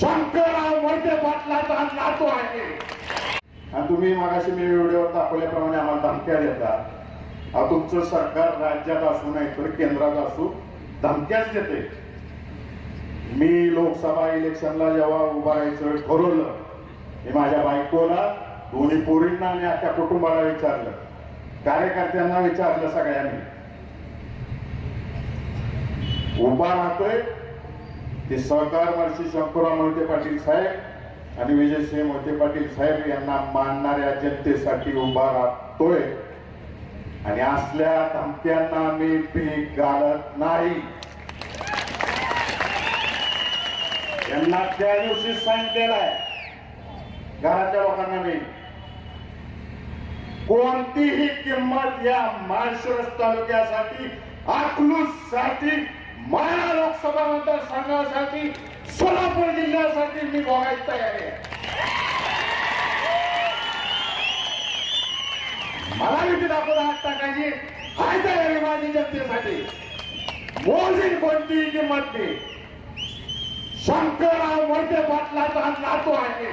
शंकरराव मोठे पाटलाचा नातू आहे. आणि तुम्ही मागाशी मी व्हिडिओवर दाखवल्याप्रमाणे आम्हाला धमक्या देता. हा तुमचं सरकार राज्यात असू नाही तर केंद्रात असू धमक्याच देते. मी लोकसभा इलेक्शनला जेव्हा उभा राहायचं ठरवलं मी माझ्या बायकोला दोन्ही पोरींना आणि अख्ख्या कुटुंबाला विचारलं. कार्यकर्त्यांना विचारलं सगळ्यांनी. उभा राहतोय ते सहकार महर्षी शंकरराव मोहिते पाटील साहेब आणि विजयसिंह मोहिते पाटील साहेब यांना मानणाऱ्या जनतेसाठी उभा राहतोय. आणि असल्या धमक्यांना मी पीक घालत नाही. यांना त्या दिवशी सांगितलेलं आहे. घराच्या लोकांना मी. कोणतीही किंमत या माळशिरस तालुक्यासाठी अकलूजसाठी माळा लोकसभा मतदारसंघासाठी सोलापूर जिल्ह्यासाठी मी बघायला तयार आहे. मला भीती आपण हात टाकायची हाय तयारी माझी जनतेसाठी. मोजी कोणतीही किंमत नाही. शंकरराव मोठे पाटलाचा नातू आहे.